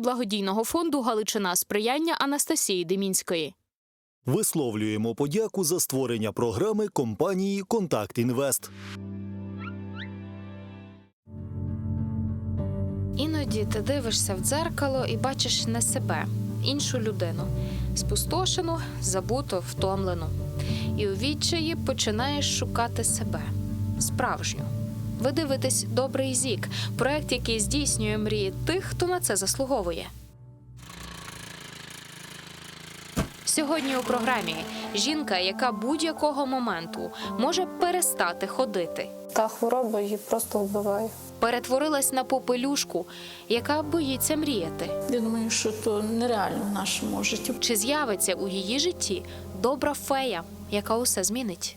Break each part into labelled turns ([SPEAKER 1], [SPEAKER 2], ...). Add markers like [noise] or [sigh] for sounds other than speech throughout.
[SPEAKER 1] благодійного фонду Галичина сприяння Анастасії Демінської.
[SPEAKER 2] Висловлюємо подяку за створення програми компанії Контакт Інвест.
[SPEAKER 1] Іноді ти дивишся в дзеркало і бачиш не себе, іншу людину, спустошену, забуту, втомлену. І у відчаї починаєш шукати себе справжню. Ви дивитесь Добрий зік, проект, який здійснює мрії тих, хто на це заслуговує. Сьогодні у програмі жінка, яка будь-якого моменту може перестати ходити,
[SPEAKER 3] Та хвороба її просто вбиває.
[SPEAKER 1] перетворилась на попелюшку, яка боїться мріяти.
[SPEAKER 4] Я думаю, що то нереально в нашому житті.
[SPEAKER 1] Чи з'явиться у її житті добра фея, яка усе змінить?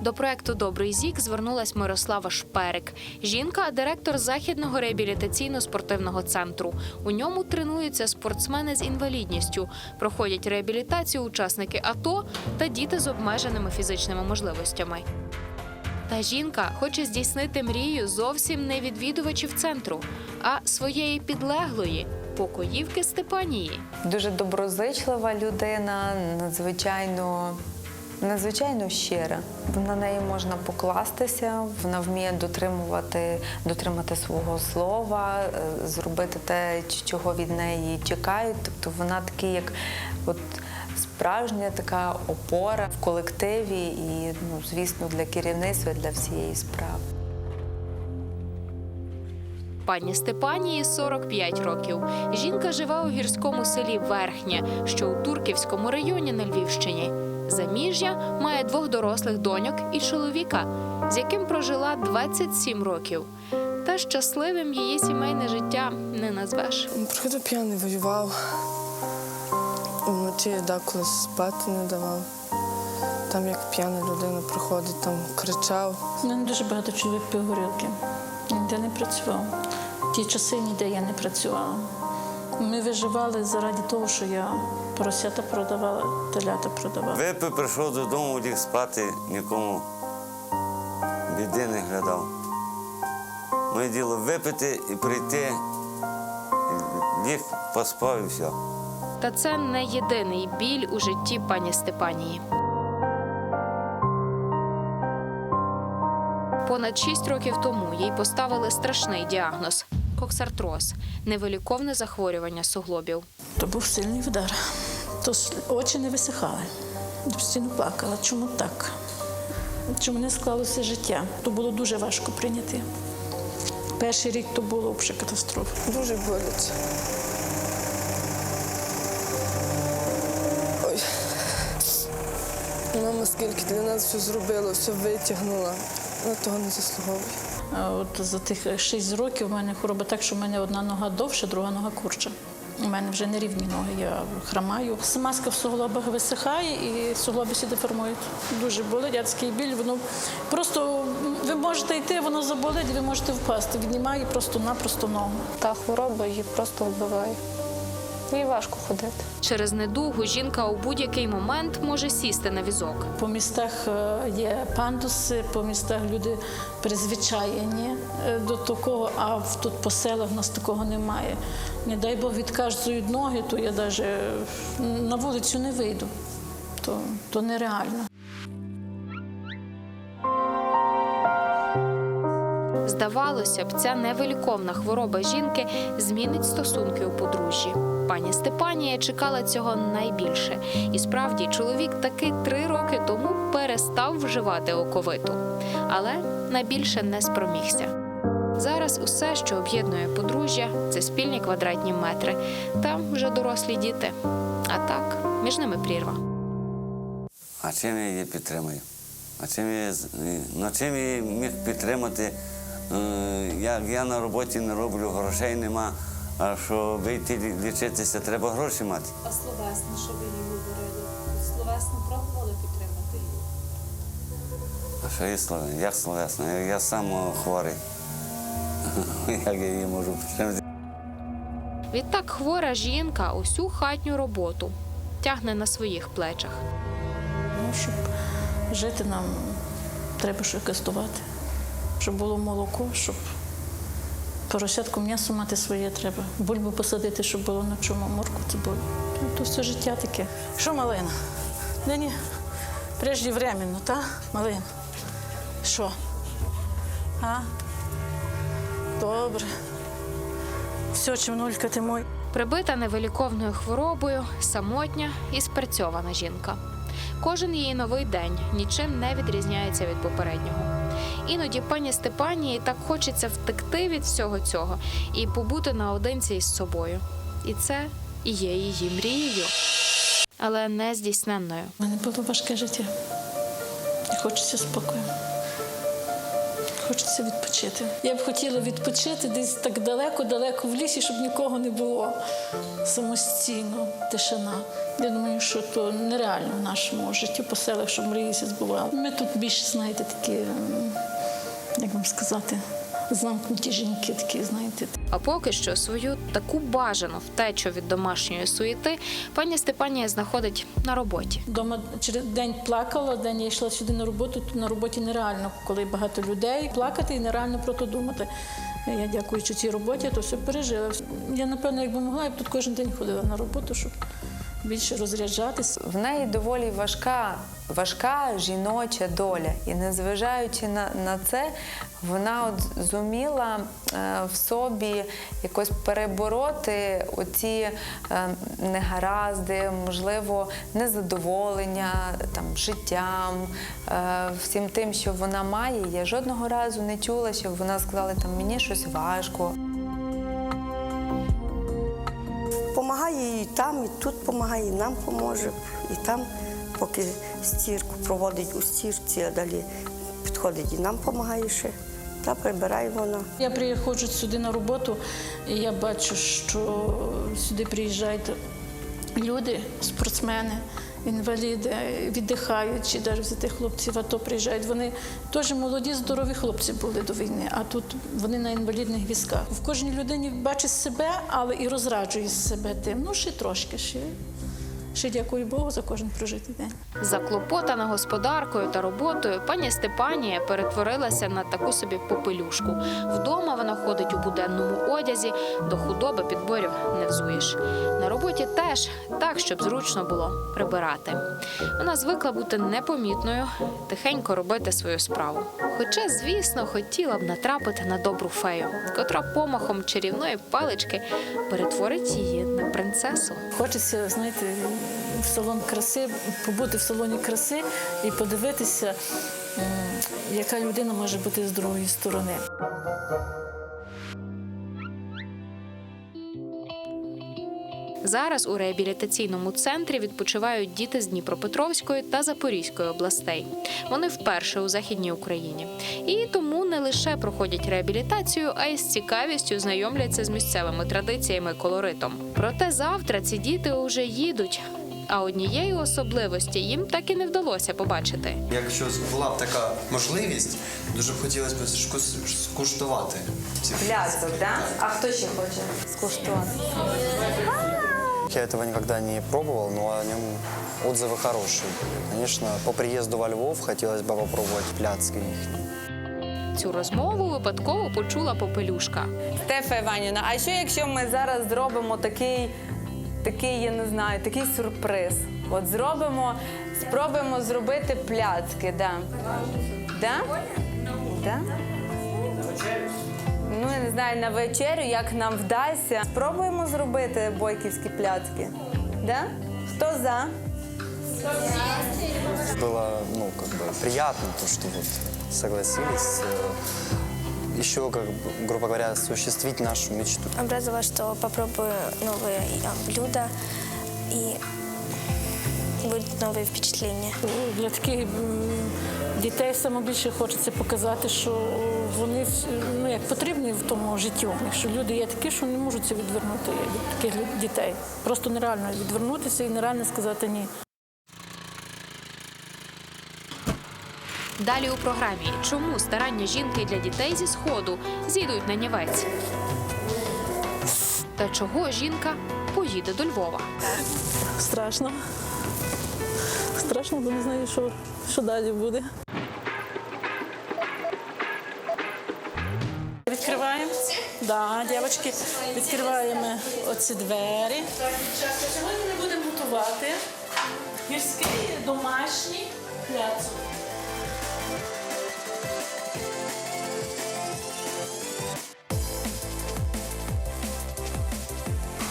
[SPEAKER 1] До проекту Добрий зік звернулась Мирослава Шперик. Жінка, директор західного реабілітаційно-спортивного центру. У ньому тренуються спортсмени з інвалідністю, проходять реабілітацію учасники АТО та діти з обмеженими фізичними можливостями. Та жінка хоче здійснити мрію зовсім не відвідувачів центру, а своєї підлеглої покоївки Степанії.
[SPEAKER 5] Дуже доброзичлива людина, надзвичайно. Надзвичайно щира. На неї можна покластися, вона вміє дотримувати, дотримати свого слова, е, зробити те, чого від неї чекають. Тобто вона такий, як от справжня така опора в колективі і, ну, звісно, для керівництва, для всієї справи.
[SPEAKER 1] Пані Степанії 45 років. Жінка живе у гірському селі Верхнє, що у Турківському районі на Львівщині. Заміжжя має двох дорослих доньок і чоловіка, з яким прожила 27 років. Та щасливим її сімейне життя не назвеш.
[SPEAKER 6] Приходив п'яний воював. Вночі деколи спати не давав. Там як п'яна людина приходить, там кричав.
[SPEAKER 4] У мене дуже багато чоловік пив горілки. Ніде не працював. Ті часи ніде я не працювала. Ми виживали заради того, що я поросята продавала, телята продавала.
[SPEAKER 7] Випив, прийшов додому, ліг спати, нікому біди не глядав. Моє діло випити і прийти, ліг, поспав і все.
[SPEAKER 1] Та це не єдиний біль у житті пані Степанії. Понад шість років тому їй поставили страшний діагноз коксартроз невиліковне захворювання суглобів.
[SPEAKER 4] То був сильний вдар. То очі не висихали. Постійно плакала. Чому так? Чому не склалося життя? То було дуже важко прийняти. Перший рік то було взагалі катастрофа.
[SPEAKER 6] Дуже боляче. Ой. Мама скільки для нас все зробила, все витягнула. Вона того не заслуговує.
[SPEAKER 4] От за тих 6 років у мене хвороба так, що в мене одна нога довша, друга нога курча. У мене вже не рівні ноги, я хромаю. Смазка в суглобах висихає і суглоби сі деформують. Дуже болить, адський біль. Воно просто ви можете йти, воно заболить, ви можете впасти. Віднімає просто-напросто ногу.
[SPEAKER 3] Та хвороба її просто вбиває. Їй важко ходити.
[SPEAKER 1] Через недугу жінка у будь-який момент може сісти на візок.
[SPEAKER 4] По містах е, є пандуси, по містах люди призвичаєні е, до такого, а в- тут по селах в нас такого немає. Не дай Бог відказують ноги, то я навіть на вулицю не вийду. То, то нереально.
[SPEAKER 1] Здавалося б, ця невиліковна хвороба жінки змінить стосунки у подружжі. Пані Степанія чекала цього найбільше. І справді чоловік таки три роки тому перестав вживати оковиту, але на більше не спромігся. Зараз усе, що об'єднує подружжя, це спільні квадратні метри та вже дорослі діти. А так, між ними прірва.
[SPEAKER 7] А чим я її підтримую? А чим я, на чим я міг підтримати? Е, Як я на роботі не роблю, грошей нема, а що вийти лі- лічитися, треба гроші мати.
[SPEAKER 8] А словесно, що ви її говорили? Словесно пробували підтримати її?
[SPEAKER 7] А що є словесно? Як словесно? Я, я сам хворий. [laughs] Як я її можу підтримати?
[SPEAKER 1] Відтак хвора жінка усю хатню роботу тягне на своїх плечах.
[SPEAKER 4] Ну, щоб жити нам треба щось давати. Щоб було молоко, щоб поросятку м'ясо мати своє треба. Бульбу посадити, щоб було на чому, морку цибулю. Ну, То все життя таке. Що, малина? Нині преждевременно, та, малина? Що? А? Добре. Все, чимнулька ти мой.
[SPEAKER 1] Прибита невиліковною хворобою, самотня і спрацьована жінка. Кожен її новий день нічим не відрізняється від попереднього. Іноді пані Степанії так хочеться втекти від всього цього і побути наодинці із собою. І це і є її мрією, але не здійсненною.
[SPEAKER 4] У мене було важке життя. І хочеться спокою. Хочеться відпочити. Я б хотіла відпочити десь так далеко-далеко в лісі, щоб нікого не було. Самостійно, тишина. Я думаю, що то нереально в нашому житті по селах, щоб мрії збували. Ми тут більше, знаєте, такі, як вам сказати, замкнуті жінки, такі, знаєте,
[SPEAKER 1] А поки що свою таку бажану втечу від домашньої суєти пані Степанія знаходить на роботі.
[SPEAKER 4] Дома через день плакала, день я йшла сюди на роботу. Тут на роботі нереально, коли багато людей плакати і нереально про то думати. Я дякуючи цій роботі, то все пережила. Я напевно, якби могла, я б тут кожен день ходила на роботу, щоб більше розряджатися.
[SPEAKER 5] В неї доволі важка, важка жіноча доля. І незважаючи на, на це, вона от зуміла е, в собі якось перебороти оці е, негаразди, можливо, незадоволення там, життям, е, всім тим, що вона має. Я жодного разу не чула, щоб вона сказала, там мені щось важко.
[SPEAKER 9] Помагає і там, і тут допомагає, і нам поможе, і там, поки стірку проводить у стірці, а далі підходить і нам допомагає ще. Та прибирає вона.
[SPEAKER 4] Я приходжу сюди на роботу, і я бачу, що сюди приїжджають люди, спортсмени, інваліди, віддихають, чи навіть взяти хлопців АТО приїжджають. Вони теж молоді, здорові хлопці були до війни, а тут вони на інвалідних візках. В кожній людині бачить себе, але і розраджує себе тим. Ну, ще трошки, ще, ще дякую Богу за кожен прожитий день.
[SPEAKER 1] Заклопотана господаркою та роботою, пані Степанія перетворилася на таку собі попелюшку. Вдома вона ходить у буденному одязі, до худоби підборів не взуєш. На роботі теж так, щоб зручно було прибирати. Вона звикла бути непомітною, тихенько робити свою справу. Хоча, звісно, хотіла б натрапити на добру фею, котра помахом чарівної палички перетворить її на принцесу.
[SPEAKER 4] Хочеться, знаєте, в салон краси, побути в салоні краси і подивитися, яка людина може бути з другої сторони.
[SPEAKER 1] Зараз у реабілітаційному центрі відпочивають діти з Дніпропетровської та Запорізької областей. Вони вперше у західній Україні і тому не лише проходять реабілітацію, а й з цікавістю знайомляться з місцевими традиціями колоритом. Проте завтра ці діти уже їдуть. А однієї особливості їм так і не вдалося побачити.
[SPEAKER 10] Якщо була б така можливість, дуже б хотілося б скуштувати
[SPEAKER 5] Пляцок, да? А хто ще хоче скуштувати?
[SPEAKER 11] Я этого никогда не пробовал, но о нем отзывы хорошие. Конечно, по приезду во Львов хотелось бы попробовать пляцки их.
[SPEAKER 1] Цю розмову випадково почула попелюшка.
[SPEAKER 5] Стефа Іванівна, а що якщо ми зараз зробимо такий, такий, я не знаю, такий сюрприз? От зробимо, спробуємо зробити пляцки, да. Да? Да? Ну, я не знаю, на вечерю, як нам вдасться. Спробуємо зробити бойківські пляцки. Да? Хто за?
[SPEAKER 11] Было, ну, как бы приятно, то, что вот согласились. э, Еще, как бы, грубо говоря, осуществить нашу мечту.
[SPEAKER 12] Обрадовала, что попробую новые а, блюда и будут новые впечатления.
[SPEAKER 4] Для таких м, дітей саме більше хочеться показати, що вони ну, як потрібні в тому життю. Якщо люди є такі, що не можуть це відвернути від таких дітей. Просто нереально відвернутися і нереально сказати ні.
[SPEAKER 1] Далі у програмі чому старання жінки для дітей зі сходу зійдуть на нівець? Та чого жінка поїде до Львова?
[SPEAKER 4] Страшно. Страшно, бо не знаю, що, що далі буде. Да, дівчатки, відкриваємо оці двері. Сьогодні ми будемо готувати гірський домашній пляцок.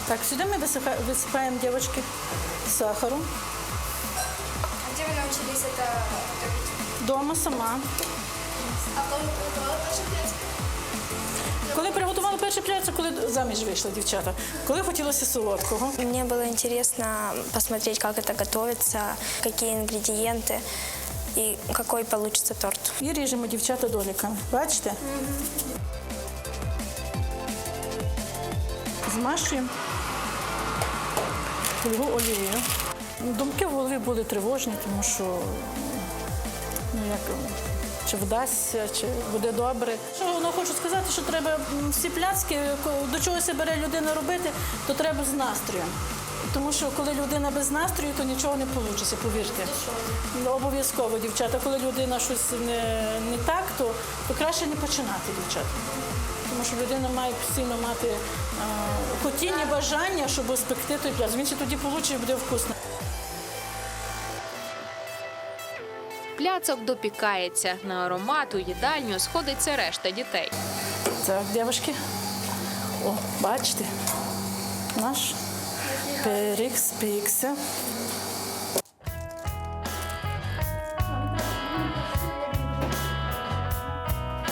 [SPEAKER 4] Так, сюди ми висипа- висипаємо, дівчатки, сахару.
[SPEAKER 12] Где вы научились это
[SPEAKER 4] Дома сама.
[SPEAKER 12] А ваши
[SPEAKER 4] Коли приготували перший пляцок, коли заміж вийшли дівчата, коли хотілося солодкого.
[SPEAKER 12] Мне было интересно посмотреть, как это готовится, какие ингредиенты и какой получится торт.
[SPEAKER 4] І ріжемо дівчата доліками. Бачите? Змащуємо фольгу олією. Думки в голові були тривожні, тому що ну, як, чи вдасться, чи буде добре. Що воно хочу сказати, що треба всі пляцки, до чогось бере людина робити, то треба з настроєм. Тому що коли людина без настрою, то нічого не вийде, повірте. Ну, Обов'язково, дівчата, коли людина щось не, не так, то, то краще не починати, дівчата. Тому що людина має постійно мати е, хотіння, бажання, щоб спекти той пляц. Він ще тоді получить і буде вкусно.
[SPEAKER 1] Пляцок допікається. На аромат у їдальню сходиться решта дітей.
[SPEAKER 4] Так, дівчатки. О, бачите, наш пиріг спікся.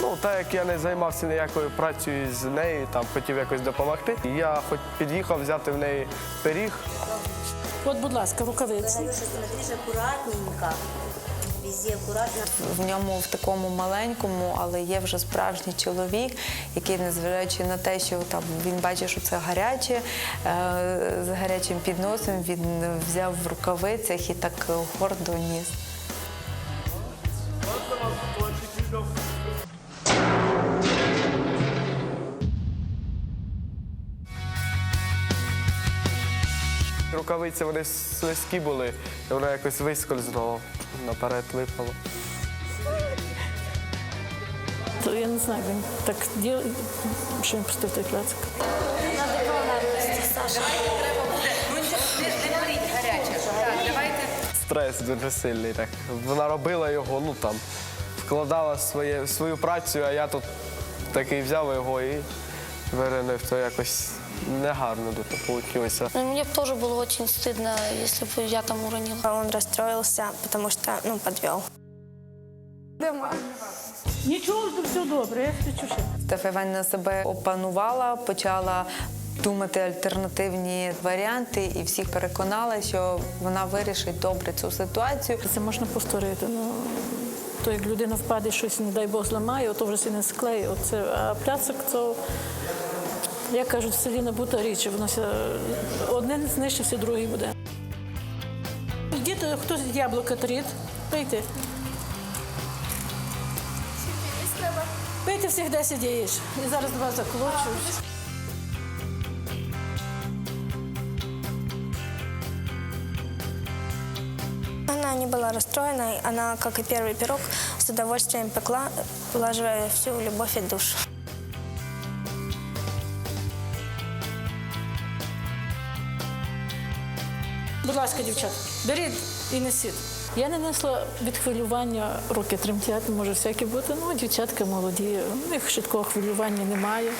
[SPEAKER 13] Ну, так як я не займався ніякою працею з нею, там хотів якось допомогти. Я хоч під'їхав взяти в неї пиріг.
[SPEAKER 4] От, будь ласка, рукавиці.
[SPEAKER 14] Смотришь аккуратненько, везде акуратно.
[SPEAKER 5] В ньому в такому маленькому, але є вже справжній чоловік, який, незважаючи на те, що там він бачить, що це гаряче, е, з гарячим підносом він взяв в рукавицях і так гордо ніс.
[SPEAKER 13] Рукавиці вони слизькі були, і воно якось вискользнуло, наперед випало.
[SPEAKER 4] То я не знаю, він так діл, що він пустив той пляцик.
[SPEAKER 13] Стрес дуже сильний. Так. Вона робила його, ну там, вкладала своє, свою працю, а я тут такий взяв його і виринив, то якось негарно дуже вийшло.
[SPEAKER 12] Ну, Мне бы тоже было очень стыдно, если бы я там уронила. Он расстроился, потому что, ну, подвел.
[SPEAKER 4] Нічого, все добре, я спічу ще.
[SPEAKER 5] Стефа Іванівна себе опанувала, почала думати альтернативні варіанти і всіх переконала, що вона вирішить добре цю ситуацію.
[SPEAKER 4] Це можна повторити. Ну, то як людина впаде, щось, не дай Бог, зламає, то вже не склеє. Оце, а пляцик то, як кажуть, в селі набута річ. Воно ся, одне не знищився, другий буде. Йдіть, хтось яблука тріть, пийте. Пийте всіх 10 яєць. І зараз два заколочу.
[SPEAKER 12] Она не была расстроена, она, как и первый пирог, с удовольствием пекла, улаживая всю любовь и душу.
[SPEAKER 4] ласка, дівчата, беріть і несіть. Я не несла від хвилювання, руки тремтять, може всяке бути. Ну, дівчатка молоді, у них швидкого хвилювання немає.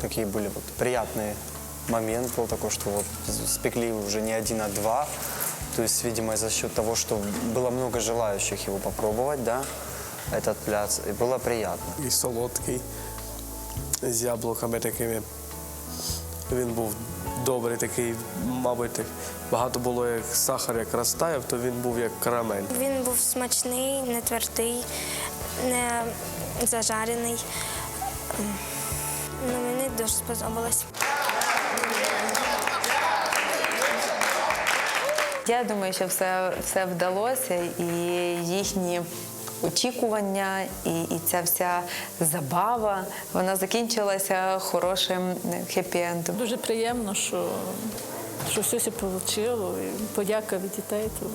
[SPEAKER 11] Такие были вот приятные момент был такой, что вот спекли уже не один, а два. То есть, видимо, за счет того, что было много желающих его попробовать, да, этот пляц, и было приятно.
[SPEAKER 13] І солодкий, з яблуками такими. Він був добрий, такий, мабуть, так, багато було як сахар, як розтаяв, то він був як карамель.
[SPEAKER 12] Він був смачний, не твердий, не зажарений. М, Ну, мені дуже сподобалось.
[SPEAKER 5] Я думаю, що все, все вдалося, і їхні очікування, і, і ця вся забава вона закінчилася хорошим хеппі-ендом.
[SPEAKER 4] Дуже приємно, що що все вийшло, подяка від дітей, то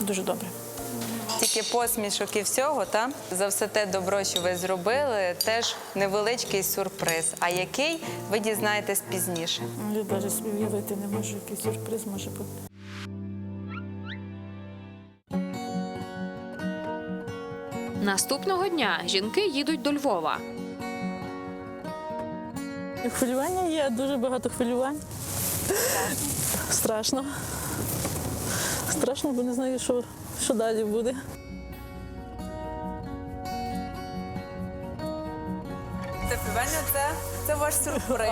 [SPEAKER 4] дуже добре.
[SPEAKER 5] Тільки посмішок і всього, та за все те добро, що ви зробили, теж невеличкий сюрприз. А який ви дізнаєтесь пізніше?
[SPEAKER 4] Я навіть собі уявити не можу, який сюрприз може бути.
[SPEAKER 1] Наступного дня жінки їдуть до Львова.
[SPEAKER 4] Хвилювання є, дуже багато хвилювань. Страшно. Страшно, бо не знаю, що, що далі буде.
[SPEAKER 5] Це, це ваш сюрприз.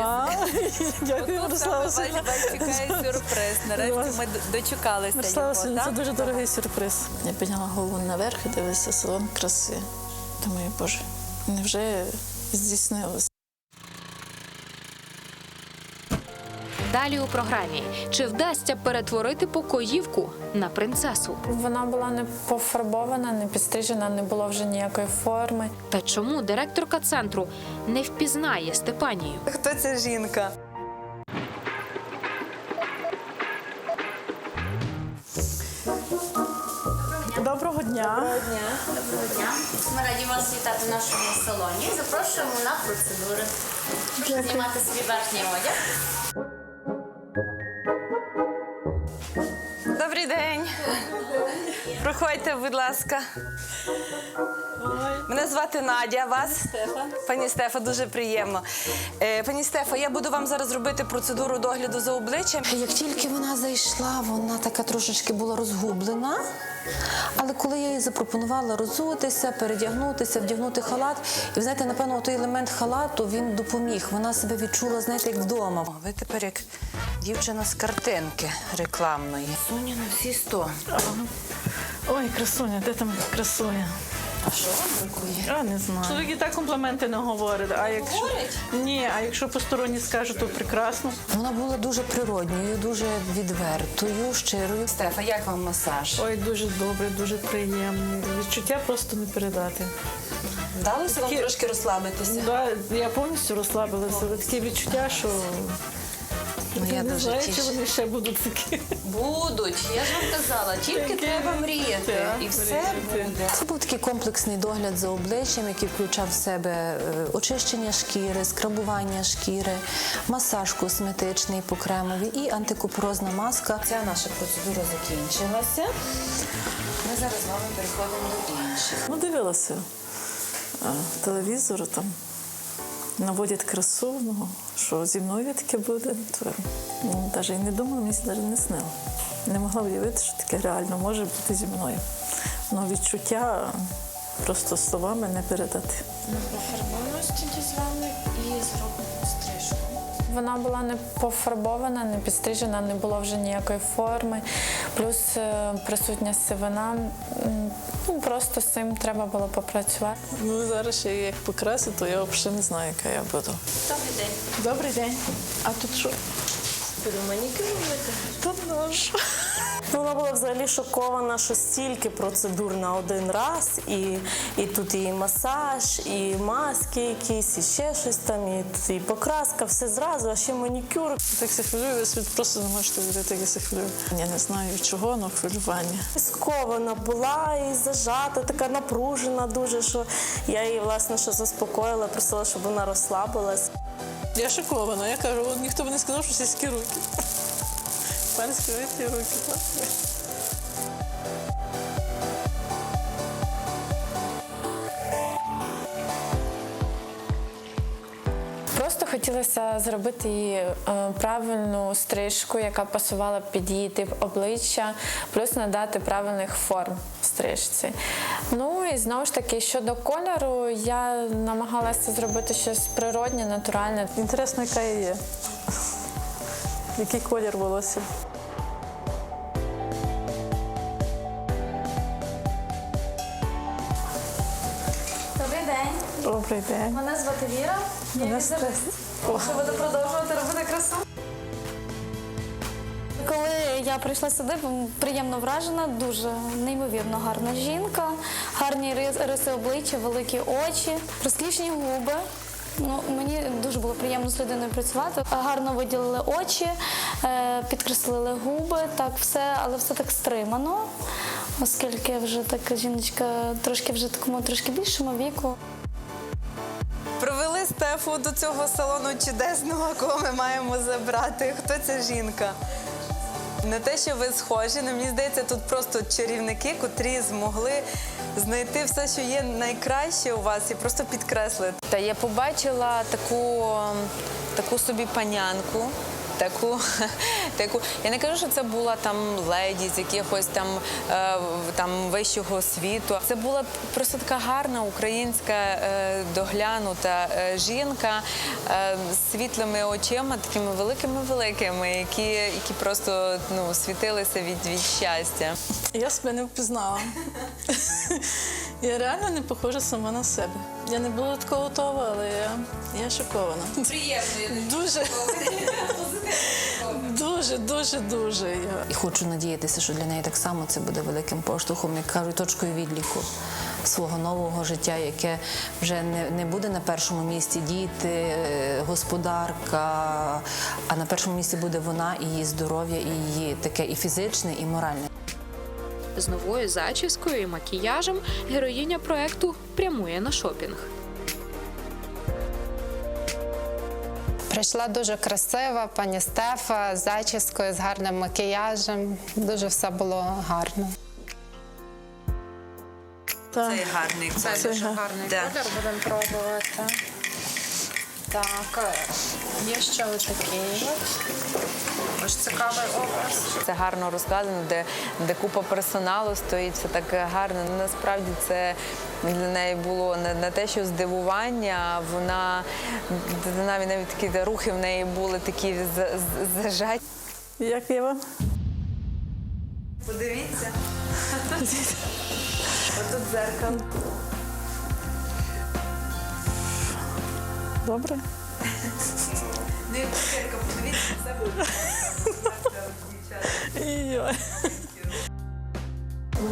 [SPEAKER 5] [laughs]
[SPEAKER 4] Дякую, Мирослава Васильівна.
[SPEAKER 5] чекає сюрприз. Нарешті ми дочекалися
[SPEAKER 4] Мирослава
[SPEAKER 5] його.
[SPEAKER 4] Васильівна, це
[SPEAKER 5] так?
[SPEAKER 4] дуже дорогий сюрприз. Я підняла голову наверх і дивилася салон краси. Думаю, боже, невже здійснилося?
[SPEAKER 1] Далі у програмі чи вдасться перетворити покоївку на принцесу?
[SPEAKER 3] Вона була не пофарбована, не підстрижена, не було вже ніякої форми.
[SPEAKER 1] Та чому директорка центру не впізнає Степанію?
[SPEAKER 5] Хто ця жінка?
[SPEAKER 4] Доброго дня.
[SPEAKER 14] Доброго дня. Ми раді вас вітати в нашому салоні. Запрошуємо на процедури. Прошу знімати собі верхній одяг.
[SPEAKER 5] Проходьте, будь ласка. Мене звати Надя. Вас? Пані Стефа, дуже приємно. Е, пані Стефа, я буду вам зараз робити процедуру догляду за обличчям.
[SPEAKER 15] Як тільки вона зайшла, вона така трошечки була розгублена. Але коли я їй запропонувала розутися, передягнутися, вдягнути халат, і ви знаєте, напевно, той елемент халату він допоміг. Вона себе відчула, знаєте, як вдома.
[SPEAKER 5] Ви тепер як дівчина з картинки рекламної. Соня на всі сто.
[SPEAKER 4] Ой, красуня, де там красуня?
[SPEAKER 15] А що вам бракує?
[SPEAKER 4] А не знаю. Чоловік і так компліменти не говорить. А якщо ні, а якщо посторонні скажуть, то прекрасно.
[SPEAKER 15] Вона була дуже природньою, дуже відвертою, щирою.
[SPEAKER 5] Стефа, як вам масаж?
[SPEAKER 4] Ой, дуже добре, дуже приємно. Відчуття просто не передати.
[SPEAKER 15] Вдалося вам
[SPEAKER 4] Такі-
[SPEAKER 15] трошки розслабитися?
[SPEAKER 4] Да, я повністю розслабилася. Таке відчуття, що
[SPEAKER 15] Ну, я
[SPEAKER 4] не
[SPEAKER 15] дуже
[SPEAKER 4] знаю, чи вони ще будуть такі.
[SPEAKER 15] Будуть, я ж вам казала, тільки треба мріяти,
[SPEAKER 4] Так,
[SPEAKER 15] і все
[SPEAKER 4] мріяти.
[SPEAKER 15] буде. Це був такий комплексний догляд за обличчям, який включав в себе е, очищення шкіри, скрабування шкіри, масаж косметичний по кремові і антикупорозна маска. Ця наша процедура закінчилася. Ми зараз з вами переходимо до інших.
[SPEAKER 4] Ну, дивилася а, телевізор там. Наводять красу, ну, що зі мною таке буде, то ну, навіть і не думала, мені навіть не снило. Не могла уявити, що таке реально може бути зі мною. Ну, відчуття просто словами не передати.
[SPEAKER 3] Вона була не пофарбована, не підстрижена, не було вже ніякої форми. Плюс е, присутня сивина. Ну, просто з цим треба було попрацювати.
[SPEAKER 4] Ну, зараз ще як покраси, то я взагалі не знаю, яка я буду.
[SPEAKER 14] Добрий день.
[SPEAKER 4] Добрий день. А тут що?
[SPEAKER 14] Буду манікюр робити.
[SPEAKER 4] Тут нож.
[SPEAKER 16] Вона була взагалі шокована, що стільки процедур на один раз, і, і тут і масаж, і маски якісь, і ще щось там, і, і покраска, все зразу, а ще манікюр.
[SPEAKER 4] Так се хвилюю, ви собі просто не можете уявити, як я се хвилюю. Я не знаю чого, але хвилювання.
[SPEAKER 16] Скована була і зажата, така напружена дуже, що я її власне що заспокоїла, просила, щоб вона розслабилась.
[SPEAKER 4] Я шокована. Я кажу, ніхто б не сказав, що сільські руки. Панські руки. так.
[SPEAKER 3] Просто хотілося зробити їй е, правильну стрижку, яка пасувала під її тип обличчя, плюс надати правильних форм стрижці. Ну і знову ж таки, щодо кольору, я намагалася зробити щось природнє, натуральне.
[SPEAKER 4] Інтересно, яка я є. Який колір волосся?
[SPEAKER 3] Добрий день.
[SPEAKER 4] Добрий день.
[SPEAKER 3] Мене звати Віра. Я
[SPEAKER 4] Мене
[SPEAKER 3] візажист. Що буду продовжувати робити красу?
[SPEAKER 12] Коли я прийшла сюди, приємно вражена, дуже неймовірно гарна жінка, гарні рис- риси обличчя, великі очі, розкішні губи.
[SPEAKER 17] Ну, мені дуже було приємно з людиною працювати. Гарно виділили очі, е, підкреслили губи, так все, але все так стримано, оскільки вже така жіночка трошки вже такому трошки більшому віку.
[SPEAKER 5] Привели Стефу до цього салону чудесного, кого ми маємо забрати. Хто ця жінка? Не те, що ви схожі, але мені здається, тут просто чарівники, котрі змогли знайти все, що є найкраще у вас, і просто підкреслити. Та я побачила таку, таку собі панянку. Таку, [laughs] таку, я не кажу, що це була там леді з якихось там, е, там вищого світу. Це була просто така гарна українська е, доглянута е, жінка е, з світлими очима, такими великими великими, які, які просто ну, світилися від, від щастя.
[SPEAKER 4] Я себе не впізнала. Я реально не похожа сама на себе. Я не була такого готова, але я, я шокована.
[SPEAKER 14] Приємно.
[SPEAKER 4] Дуже. Дуже, дуже, дуже. Я
[SPEAKER 15] І хочу надіятися, що для неї так само це буде великим поштовхом, як кажуть, точкою відліку свого нового життя, яке вже не, не буде на першому місці діти, е, господарка, а на першому місці буде вона, і її здоров'я, і її таке і фізичне, і моральне.
[SPEAKER 1] З новою зачіскою і макіяжем героїня проекту прямує на шопінг.
[SPEAKER 18] Прийшла дуже красива пані Стефа з зачіскою, з гарним макіяжем. Дуже все було гарно.
[SPEAKER 5] Цей гарний
[SPEAKER 4] Це дуже гарний
[SPEAKER 5] Да.
[SPEAKER 4] колір, будемо пробувати. Так, є ще отакий. Ось цікавий образ.
[SPEAKER 5] Це гарно розказано, де, де купа персоналу стоїть, все так гарно. Ну, насправді це для неї було не, не те, що здивування, а вона навіть навіть такі рухи в неї були такі за- за- зажаті.
[SPEAKER 4] Як я вам?
[SPEAKER 5] Подивіться. [laughs] Отут дзеркало.
[SPEAKER 4] Добре?
[SPEAKER 5] Ну, і цукерка, подивіться, це буде.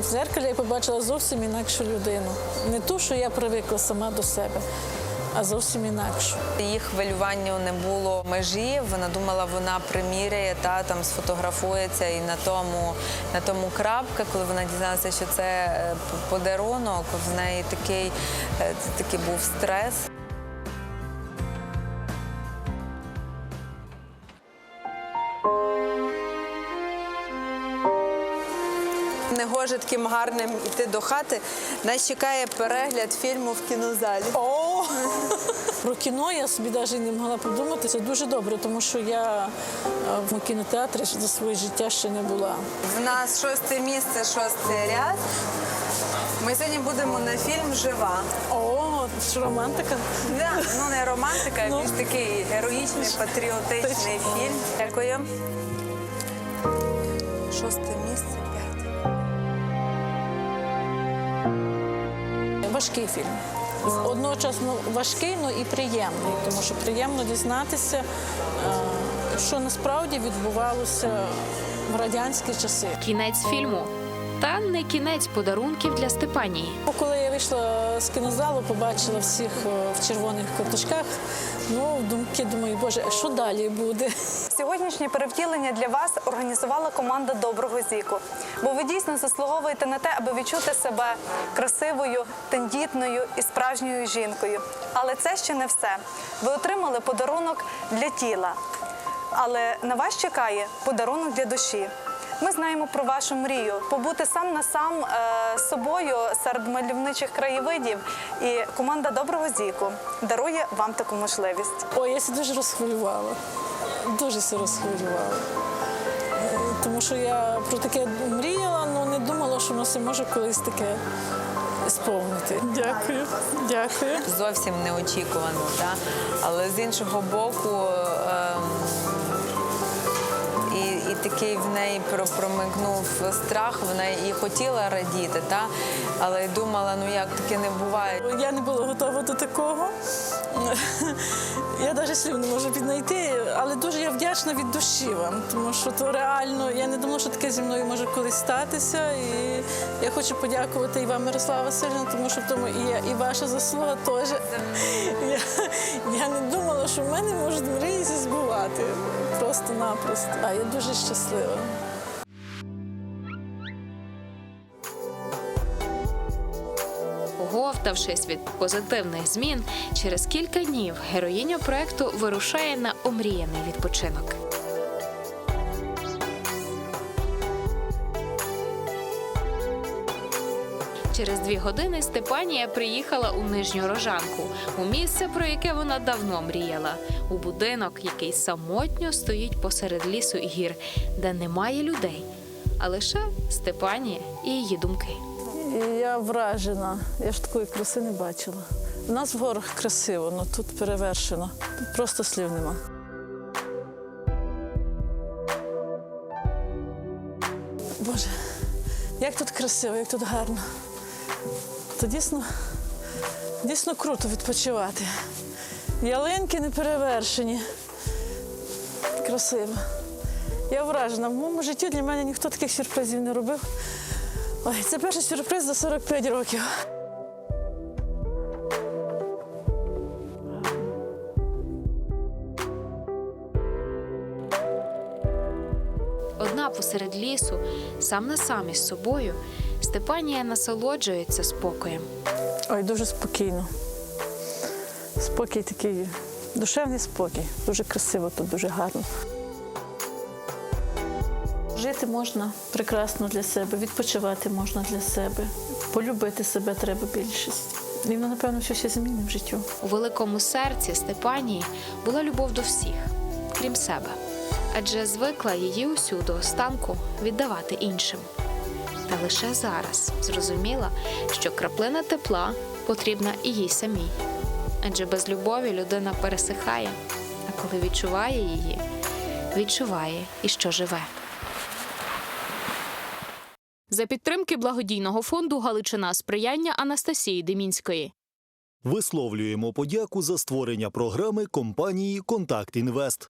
[SPEAKER 4] В зеркалі я побачила зовсім інакшу людину. Не ту, що я привикла сама до себе, а зовсім інакшу.
[SPEAKER 5] Її хвилюванню не було межі. Вона думала, вона приміряє та там сфотографується, і на тому на тому крапка, коли вона дізналася, що це е, подарунок, в неї такий, е, такий був стрес. Не таким гарним іти до хати. Нас чекає перегляд фільму в кінозалі.
[SPEAKER 4] О! Про кіно я собі навіть не могла подумати. Це дуже добре, тому що я е, в кінотеатрі за своє життя ще не була.
[SPEAKER 5] В нас шосте місце, шостий ряд. Ми сьогодні будемо на фільм Жива.
[SPEAKER 4] О, що романтика?
[SPEAKER 5] Да, ну не романтика, а більш такий героїчний, патріотичний фільм. Дякую. Шосте місце,
[SPEAKER 4] Важкий фільм. Одночасно важкий, але і приємний, тому що приємно дізнатися, е, що насправді відбувалося в радянські часи.
[SPEAKER 1] Кінець фільму. Та не кінець подарунків для Степанії.
[SPEAKER 4] Коли я вийшла з кінозалу, побачила всіх е, в червоних карточках. Ну, думки думаю, боже, а що далі буде?
[SPEAKER 19] Сьогоднішнє перевтілення для вас організувала команда Доброго Зіку. Бо ви дійсно заслуговуєте на те, аби відчути себе красивою, тендітною і справжньою жінкою. Але це ще не все. Ви отримали подарунок для тіла. Але на вас чекає подарунок для душі. Ми знаємо про вашу мрію побути сам на сам е, з собою серед мальовничих краєвидів. І команда Доброго Зіку дарує вам таку можливість.
[SPEAKER 4] Ой, я дуже розхвилювала. Дуже розхвилювала. Е, Тому що я про таке мріяла, але не думала, що воно все може колись таке сповнити. Дякую. Дякую.
[SPEAKER 5] Зовсім неочікувано, так? але з іншого боку. І, такий в неї про- промикнув страх, вона і хотіла радіти, та? але думала, ну як таке не буває.
[SPEAKER 4] Я не була готова до такого. Я навіть слів не можу піднайти, але дуже я вдячна від душі вам, тому що то реально я не думала, що таке зі мною може колись статися. І я хочу подякувати і вам, Мирослава Васильівна, тому що в тому і я, і ваша заслуга теж. Я, я не думала, що в мене можуть мрії збувати. Просто-напросто. А я дуже щаслива.
[SPEAKER 1] Говтавшись від позитивних змін, через кілька днів героїня проекту вирушає на омріяний відпочинок. Через дві години Степанія приїхала у нижню рожанку, у місце, про яке вона давно мріяла, у будинок, який самотньо стоїть посеред лісу і гір, де немає людей, а лише Степанія і її думки.
[SPEAKER 4] Я вражена. Я ж такої краси не бачила. У нас в горах красиво, але тут перевершено. Просто слів нема. Боже, як тут красиво, як тут гарно. То дійсно, дійсно круто відпочивати. Ялинки не перевершені. Красиво. Я вражена. В моєму житті для мене ніхто таких сюрпризів не робив. Ой, це перший сюрприз за 45 років.
[SPEAKER 1] Одна посеред лісу, сам на сам із собою, Степанія насолоджується спокоєм.
[SPEAKER 4] Ой, дуже спокійно. Спокій такий, душевний спокій. Дуже красиво тут, дуже гарно. Жити можна прекрасно для себе, відпочивати можна для себе, полюбити себе треба більшість. І воно, напевно, щось змінить в життю.
[SPEAKER 1] У великому серці Степанії була любов до всіх, крім себе, адже звикла її усю до останку віддавати іншим. Та лише зараз зрозуміла, що краплина тепла потрібна і їй самій. Адже без любові людина пересихає, а коли відчуває її, відчуває і що живе. За підтримки благодійного фонду Галичина сприяння Анастасії Демінської.
[SPEAKER 2] Висловлюємо подяку за створення програми компанії Контакт Інвест.